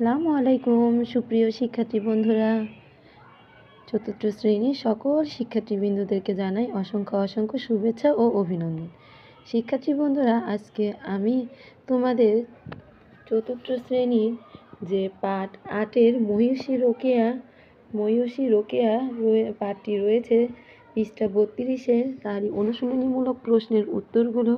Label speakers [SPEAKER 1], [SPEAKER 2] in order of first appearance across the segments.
[SPEAKER 1] আসসালামু আলাইকুম, সুপ্রিয় শিক্ষার্থী বন্ধুরা। চতুর্থ শ্রেণির সকল শিক্ষার্থীবৃন্দদেরকে জানাই অসংখ্য অসংখ্য শুভেচ্ছা ও অভিনন্দন। শিক্ষার্থী বন্ধুরা, আজকে আমি তোমাদের চতুর্থ শ্রেণির যে পাঠ আটের মহিষী রোকেয়া মহিষী রোকেয়া পাঠটি রয়েছে পৃষ্ঠা বত্রিশের। তারই অনুশীলনীমূলক প্রশ্নের উত্তরগুলো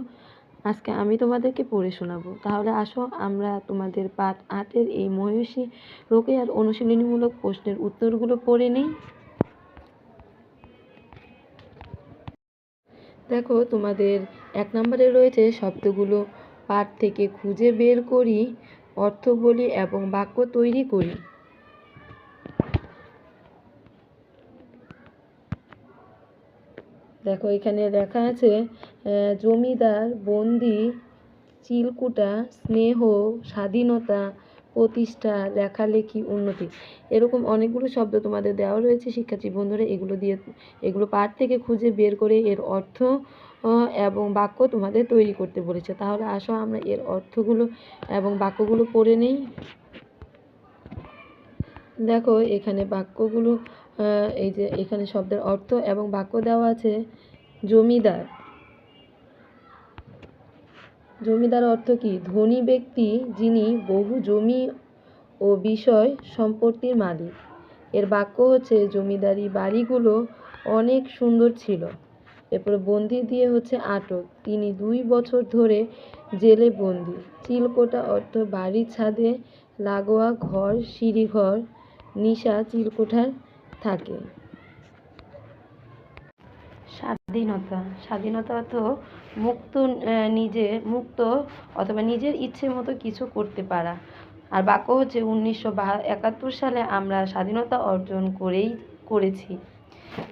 [SPEAKER 1] আজকে আমি তোমাদেরকে পড়ে শোনাবো। তাহলে আসো, আমরা তোমাদের পাঠ আটের এই মহিষী রোকেয়ার অনুশীলনীমূলক প্রশ্নের উত্তরগুলো পড়ে নিই। দেখো, তোমাদের এক নম্বরে রয়েছে শব্দগুলো পাঠ থেকে খুঁজে বের করি অর্থ বলি এবং বাক্য তৈরি করি। দেখো, এখানে লেখা আছে জমিদার, বন্দি, চিলকুটা, স্নেহ, স্বাধীনতা, প্রতিষ্ঠা, লেখালেখি, উন্নতি। এরকম অনেকগুলো শব্দ তোমাদের দেওয়া রয়েছে, শিক্ষার্থী বন্ধুরা, এগুলো দিয়ে, এগুলো পাঠ থেকে খুঁজে বের করে এর অর্থ এবং বাক্য তোমাদের তৈরি করতে বলেছে। তাহলে আসো, আমরা এর অর্থগুলো এবং বাক্যগুলো পড়ে নেই। দেখো, এখানে বাক্যগুলো এই যে এখানে শব্দের অর্থ এবং বাক্য দেওয়া আছে জমিদার। জমিদার অর্থ কি? ধনী ব্যক্তি যিনি বহু জমি ও বিষয় সম্পত্তির মালিক। এর বাক্য হচ্ছে, জমিদারি বাড়িগুলো অনেক সুন্দর ছিল। এরপরে বন্দি দিয়ে হচ্ছে আটক। তিনি দুই বছর ধরে জেলে বন্দি। চিলকোটা অর্থ, বাড়ির ছাদে লাগোয়া ঘর, সিঁড়িঘর, নিশা চিলকোঠার থাকে। স্বাধীনতা। স্বাধীনতা অর্থ মুক্ত নিজে, মুক্ত অথবা নিজের ইচ্ছে মতো কিছু করতে পারা। আর বাক্য হচ্ছে উনিশশো একাত্তর সালে আমরা স্বাধীনতা অর্জন করেই, করেছি।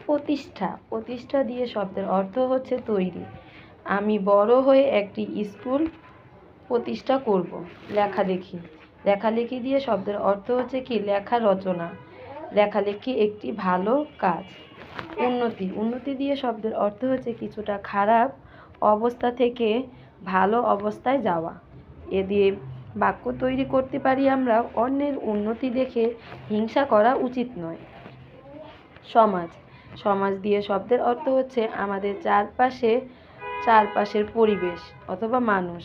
[SPEAKER 1] প্রতিষ্ঠা। প্রতিষ্ঠা দিয়ে শব্দের অর্থ হচ্ছে তৈরি। আমি বড় হয়ে একটি স্কুল প্রতিষ্ঠা করব। লেখা লেখালেখি। লেখালেখি দিয়ে শব্দের অর্থ হচ্ছে কি? লেখা রচনা। লেখালেখি একটি ভালো কাজ? উন্নতি। উন্নতি দিয়ে শব্দের অর্থ হচ্ছে কিছুটা খারাপ অবস্থা থেকে ভালো অবস্থায় যাওয়া। এ দিয়ে বাক্য তৈরি করতে পারি আমরা, অন্যের উন্নতি দেখে হিংসা করা উচিত নয়। সমাজ। সমাজ দিয়ে শব্দের অর্থ হচ্ছে আমাদের চারপাশে, চারপাশের পরিবেশ অথবা মানুষ।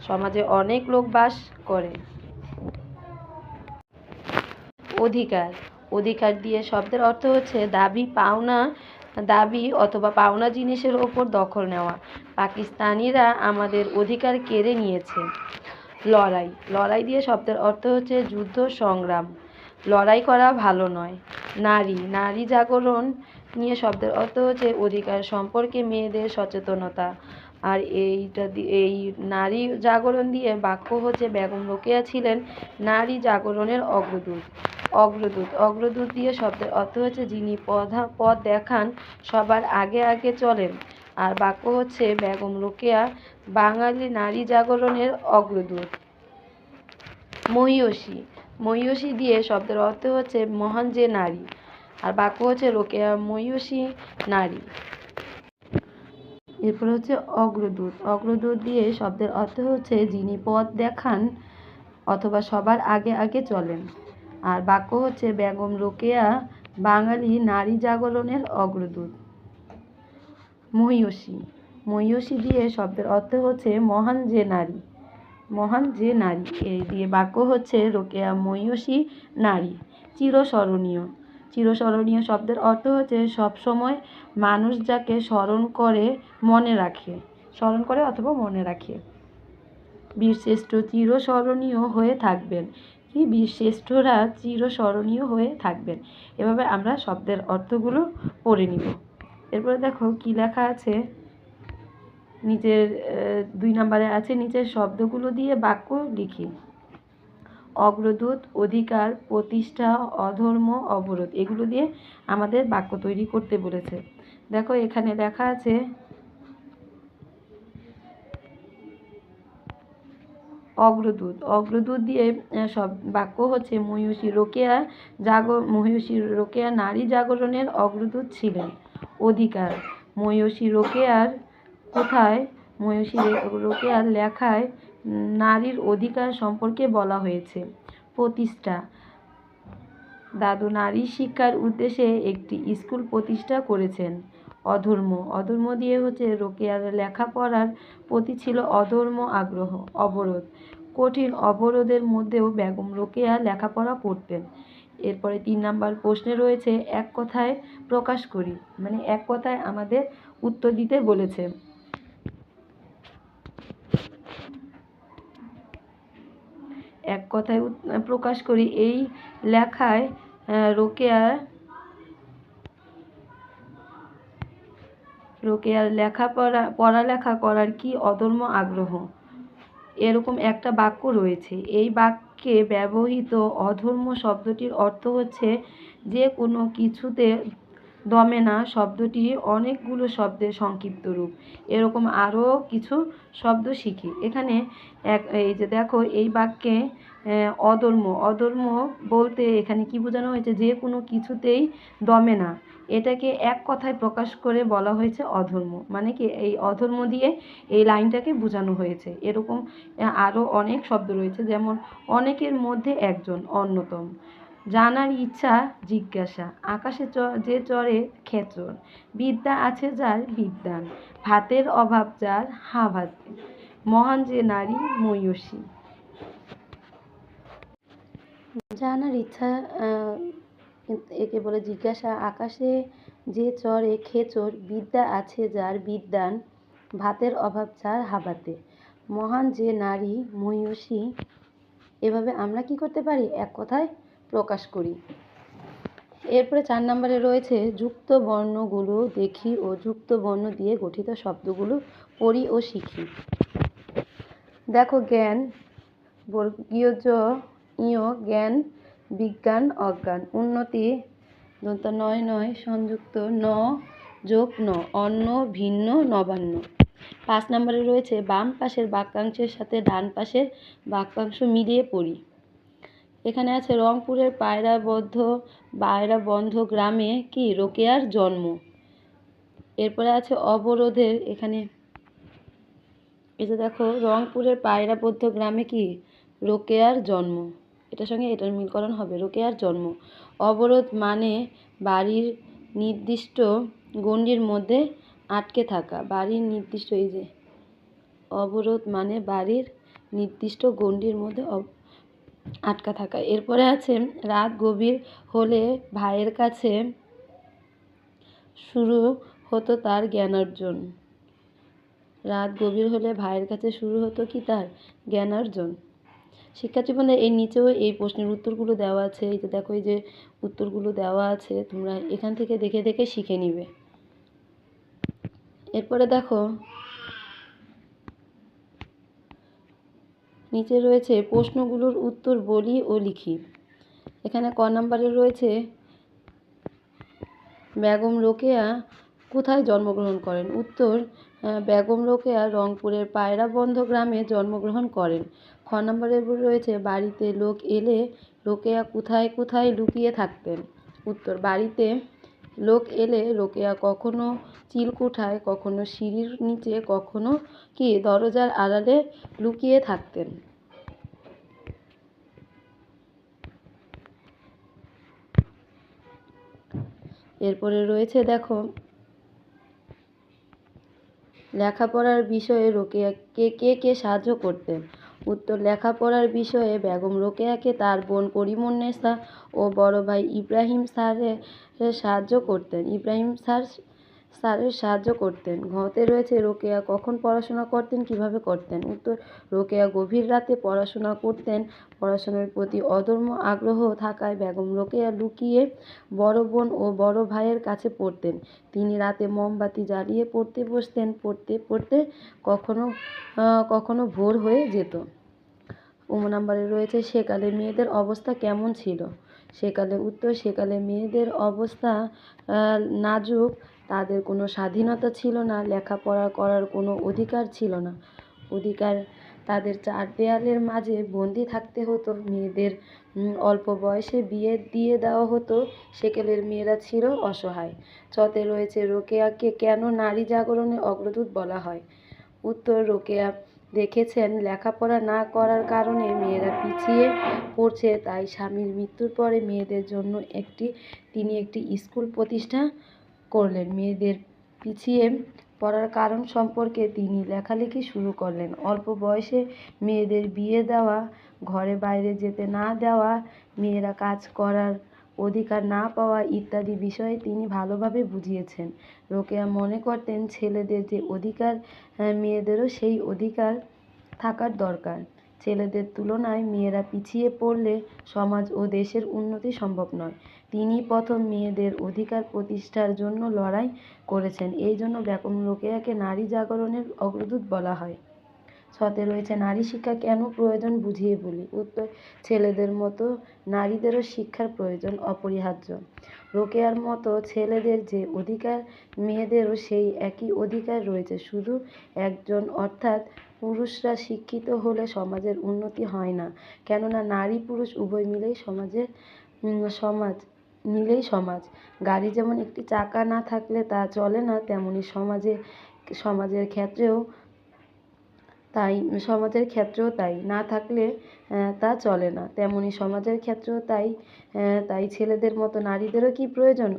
[SPEAKER 1] সমাজে অনেক লোক বাস করে। অধিকার। অধিকার দিয়ে শব্দের অর্থ হচ্ছে দাবি, পাওনা, দাবি অথবা পাওনা জিনিসের ওপর দখল নেওয়া। পাকিস্তানিরা আমাদের অধিকার কেড়ে নিয়েছে। লড়াই। লড়াই দিয়ে শব্দের অর্থ হচ্ছে যুদ্ধ, সংগ্রাম। লড়াই করা ভালো নয়। নারী। নারী জাগরণ নিয়ে শব্দের অর্থ হচ্ছে অধিকার সম্পর্কে মেয়েদের সচেতনতা। আর এইটা এই নারী জাগরণ দিয়ে বাক্য হচ্ছে, বেগম রোকেয়া ছিলেন নারী জাগরণের অগ্রদূত। অগ্রদূত। অগ্রদূত দিয়ে শব্দের অর্থ হচ্ছে যিনি পধা পথ দেখান, সবার আগে আগে চলেন। আর বাক্য হচ্ছে বেগম রোকেয়া, বাঙালি নারী জাগরণের অগ্রদূত। মহিয়সী। মহিয়সী দিয়ে শব্দের অর্থ হচ্ছে মহান যে নারী। আর বাক্য হচ্ছে রোকেয়া, মহিয়সী নারী। এরপর হচ্ছে অগ্রদূত। অগ্রদূত দিয়ে শব্দের অর্থ হচ্ছে যিনি পথ দেখান, অথবা সবার আগে আগে চলেন। আর বাক্য হচ্ছে বেগম রোকেয়া, বাঙালি নারী জাগরণের অগ্রদূত। মহিয়সী। মহিয়সী দিয়ে শব্দের অর্থ হচ্ছে মহান যে নারী। মহান যে নারী। এই দিয়ে বাক্য হচ্ছে রোকেয়া মহিয়সী নারী। চিরস্মরণীয়। চিরস্মরণীয় শব্দের অর্থ হচ্ছে সবসময় মানুষ যাকে স্মরণ করে, মনে রাখে। স্মরণ করে অথবা মনে রাখে। বীরশ্রেষ্ঠ চিরস্মরণীয় হয়ে থাকবেন। কি বীরশ্রেষ্ঠরা চিরস্মরণীয় হয়ে থাকবেন। এভাবে আমরা শব্দের অর্থগুলো পড়ে নিব। এরপরে দেখো কি লেখা আছে? নিচের দুই নম্বরে আছে নিচের শব্দগুলো দিয়ে বাক্য লিখি। অগ্রদূত, অধিকার, প্রতিষ্ঠা, অধর্ম, অবরোধ, এগুলো দিয়ে আমাদের বাক্য তৈরি করতে বলেছে। দেখো এখানে লেখা আছে অগ্রদূত। অগ্রদূত দিয়ে সব বাক্য হচ্ছে, মহিষী রোকেয়া জাগ, মহিষী রোকেয়া নারী জাগরণের অগ্রদূত ছিলেন। অধিকার। মহিষী রোকেয়ার কোথায়? মহিষী রোকেয়ার লেখায় নারীর অধিকার সম্পর্কে বলা হয়েছে। প্রতিষ্ঠা। দাদু নারী শিক্ষার উদ্দেশ্যে একটি স্কুল প্রতিষ্ঠা করেছেন। অধর্ম। অধর্ম দিয়ে হচ্ছে রোকেয়ার লেখাপড়ার প্রতি ছিল অধর্ম আগ্রহ অবরোধ। কঠিন অবরোধের মধ্যেও বেগম রোকেয়া লেখাপড়া করতেন। এরপরে তিন নাম্বার প্রশ্নে রয়েছে এক কথায় প্রকাশ করি মানে এক কথায় আমাদের উত্তর দিতে বলেছে। এক কথায় প্রকাশ করি এই লেখায় আহ, রোকেয়ার লেখাপড়া, পড়ালেখা করার কি অদম্য আগ্রহ? এরকম একটা বাক্য রয়েছে। এই বাক্যে ব্যবহৃত অধর্ম শব্দটির অর্থ হচ্ছে যে কোনো কিছুতে দমে না, শব্দটি অনেকগুলো শব্দের সংক্ষিপ্ত রূপ। এরকম আরও কিছু শব্দ শিখি। এখানে এক, এই যে দেখো, এই বাক্যে অধর্ম অধর্ম বলতে এখানে কি বোঝানো হয়েছে? যে কোনো কিছুতেই দমে না। এটাকে এক কথায় প্রকাশ করে বলা হয়েছে অধর্ম। মানে কি, এই অধর্ম দিয়ে এই লাইনটাকে বোঝানো হয়েছে। এরকম আরও অনেক শব্দ রয়েছে, যেমন, অনেকের মধ্যে একজন অন্যতম। জানার ইচ্ছা, জিজ্ঞাসা। আকাশে যে চড়ে খেচর বিদ্যা আছে যার বিদ্যান। ভাতের অভাব যার, হা ভাতে। মহান যে নারী ময়ূষী জানার ইচ্ছা আহ, একে বলে জিজ্ঞাসা আকাশে যে চড়ে খেচর বিদ্যা আছে যার বিদ্যান ভাতের অভাব যার হাবাতে। মহান যে নারী ময়ূষী এভাবে আমরা কি করতে পারি? এক কথায় প্রকাশ করি। এরপরে চার নম্বরে রয়েছে যুক্ত বর্ণগুলো দেখি ও যুক্ত বর্ণ দিয়ে গঠিত শব্দগুলো পড়ি ও শিখি। দেখো জ্ঞান বর্গীয় জ ইয় জ্ঞান বিজ্ঞান, অজ্ঞান। উন্নতি দন্ত নয় নয়, সংযুক্ত ন যোগ ন, অন্য, ভিন্ন, নবান্ন। পাঁচ নম্বরে রয়েছে, বাম পাশের বাক্যাংশের সাথে ডান পাশের বাক্যাংশ মিলিয়ে পড়ি। এখানে আছে, রংপুরের পায়রাবদ্ধ, পায়রাবন্ধ গ্রামে কি রোকেয়ার জন্ম? এরপরে আছে, অবরোধের, এখানে যে দেখো, রংপুরের পায়রাবদ্ধ গ্রামে কি রোকেয়ার জন্ম? এটার সঙ্গে এটার মিলকরণ হবে। রোকেয়ার জন্ম। অবরোধ মানে বাড়ির নির্দিষ্ট গণ্ডির মধ্যে আটকে থাকা। বাড়ির নির্দিষ্ট, এই যে, অবরোধ মানে বাড়ির নির্দিষ্ট গণ্ডির মধ্যে আটকা থাকা। এরপরে আছে, রাত গভীর হলে ভাইয়ের কাছে শুরু হতো তার জ্ঞানার্জন। রাত গভীর হলে ভাইয়ের কাছে শুরু হতো কি তার জ্ঞানার্জন? শিক্ষার্থী বন্ধু এই নিচেও এই প্রশ্নের উত্তরগুলো দেওয়া আছে। এই যে দেখো, এই যে উত্তরগুলো দেওয়া আছে, তোমরা এখান থেকে দেখে দেখে শিখে নিবে। এরপরে দেখো, নিচে রয়েছে প্রশ্নগুলোর উত্তর বলি ও লিখি। এখানে ক নম্বরে রয়েছে, বেগম রোকেয়া কোথায় জন্মগ্রহণ করেন? উত্তর বেগম রোকেয়া রংপুরের পায়রাবন্ধ গ্রামে জন্মগ্রহণ করেন। খ নম্বরে রয়েছে, বাড়িতে লোক এলে রোকেয়া কোথায় কোথায় লুকিয়ে থাকতেন? উত্তর, বাড়িতে লোক এলে রোকেয়া কখনো চিলকুঠায়, কখনো সিঁড়ির নিচে, কখনো কি দরজার আড়ালে লুকিয়ে থাকতেন? এরপরে রয়েছে, দেখো লেখাপড়ার বিষয়ে রোকেয়াকে কে কে সাহায্য করতেন? উত্তর, লেখাপড়ার বিষয়ে বেগম রোকেয়াকে তার বোন করিমুন্নেসা ও বড় ভাই ইব্রাহিম স্যারের সাহায্য করতেন। ইব্রাহিম স্যার স্যারের সাহায্য করতেন। ঘতে রয়েছে রোকেয়া। কখন পড়াশোনা করতেন? কীভাবে করতেন? উত্তর, রোকেয়া গভীর রাতে পড়াশোনা করতেন। পড়াশোনার প্রতি অদম্য আগ্রহ থাকায় বেগম রোকেয়া লুকিয়ে বড় বোন ও বড় ভাইয়ের কাছে পড়তেন। তিনি রাতে মোমবাতি জ্বালিয়ে পড়তে বসতেন। পড়তে পড়তে কখনো কখনো ভোর হয়ে যেত। উম, নাম্বারে রয়েছে, সেকালে মেয়েদের অবস্থা কেমন ছিল? সেকালে উত্তর, সেকালে মেয়েদের অবস্থা নাজুক। তাদের কোনো স্বাধীনতা ছিল না, লেখাপড়া করার কোনো অধিকার ছিল না। অধিকার তাদের চার দেয়ালের মাঝে বন্দি থাকতে হতো। মেয়েদের অল্প বয়সে বিয়ে দিয়ে দেওয়া হতো। সেকেলের মেয়েরা ছিল অসহায়। চতে রয়েছে রোকেয়াকে কেন নারী জাগরণে অগ্রদূত বলা হয়? উত্তর, রোকেয়া দেখেছেন লেখাপড়া না করার কারণে মেয়েরা পিছিয়ে পড়ছে, তাই স্বামীর মৃত্যুর পরে মেয়েদের জন্য একটি, তিনি একটি স্কুল প্রতিষ্ঠা করলেন। মেয়েদের পিছিয়ে পড়ার কারণ সম্পর্কে তিনি লেখালেখি শুরু করলেন। অল্প বয়সে মেয়েদের বিয়ে দেওয়া ঘরে বাইরে যেতে না দেওয়া মেয়েরা কাজ করার অধিকার না পাওয়া ইত্যাদি বিষয়ে তিনি ভালোভাবে বুঝিয়েছেন। রোকেয়া মনে করতেন ছেলেদের যে অধিকার আহ, মেয়েদেরও সেই অধিকার থাকার দরকার। ছেলেদের তুলনায় মেয়েরা পিছিয়ে পড়লে সমাজ ও দেশের উন্নতি সম্ভব নয়। তিনি প্রথম মেয়েদের অধিকার প্রতিষ্ঠার জন্য লড়াই করেছেন। এই জন্য বেগম রোকেয়াকে নারী জাগরণের অগ্রদূত বলা হয়। ছতে রয়েছে, নারী শিক্ষা কেন প্রয়োজন বুঝিয়ে বলি। উত্তর, ছেলেদের মতো নারীদেরও শিক্ষার প্রয়োজন অপরিহার্য। রোকেয়ার মতো ছেলেদের যে অধিকার, মেয়েদেরও সেই একই অধিকার রয়েছে। শুধু একজন, অর্থাৎ পুরুষরা শিক্ষিত হলে সমাজের উন্নতি হয় না। কেননা নারী পুরুষ উভয় মিলেই সমাজের সমাজ মিলেই সমাজ। গাড়ি যেমন একটি চাকা না থাকলে তা চলে না, তেমনি সমাজে, সমাজের ক্ষেত্রেও তাই, সমাজের ক্ষেত্রেও তাই। না থাকলে তা চলে না। তেমনি সমাজের ক্ষেত্রেও তাই তাই ছেলেদের মতো নারীদেরও কি প্রয়োজন?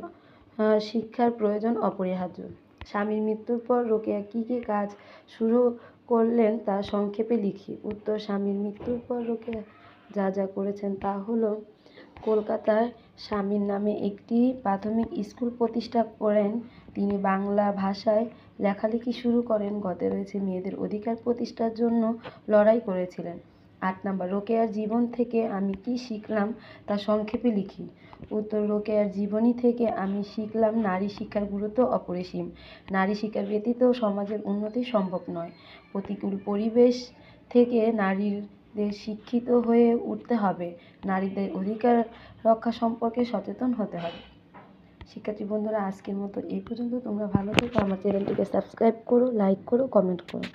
[SPEAKER 1] শিক্ষার প্রয়োজন অপরিহার্য। স্বামীর মৃত্যুর পর রোকেয়া কী কী কাজ শুরু করলেন তা সংক্ষেপে লিখি। উত্তর, স্বামীর মৃত্যুর পর রোকেয়া যা যা করেছেন তা হলো কলকাতার স্বামীর নামে একটি প্রাথমিক স্কুল প্রতিষ্ঠা করেন। তিনি বাংলা ভাষায় লেখালেখি শুরু করেন। গতে রয়েছে মেয়েদের অধিকার প্রতিষ্ঠার জন্য লড়াই করেছিলেন। আট নাম্বার, রোকেয়ার জীবন থেকে আমি কি শিখলাম তা সংক্ষেপে লিখি। উত্তর, রোকেয়ার জীবনী থেকে আমি শিখলাম নারী শিক্ষার গুরুত্ব অপরিসীম। নারী শিক্ষা ব্যতীত সমাজের উন্নতি সম্ভব নয়। প্রতিকূল পরিবেশ থেকে নারীদের শিক্ষিত হয়ে উঠতে হবে। নারীদের অধিকার রক্ষা সম্পর্কে সচেতন হতে হবে। শিক্ষার্থী বন্ধুরা, আজকের মতো এই পর্যন্ত। তোমরা ভালো থেকো। আমার চ্যানেলটিকে সাবস্ক্রাইব করো, লাইক করো, কমেন্ট করো।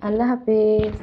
[SPEAKER 1] আল্লাহ হাফেজ।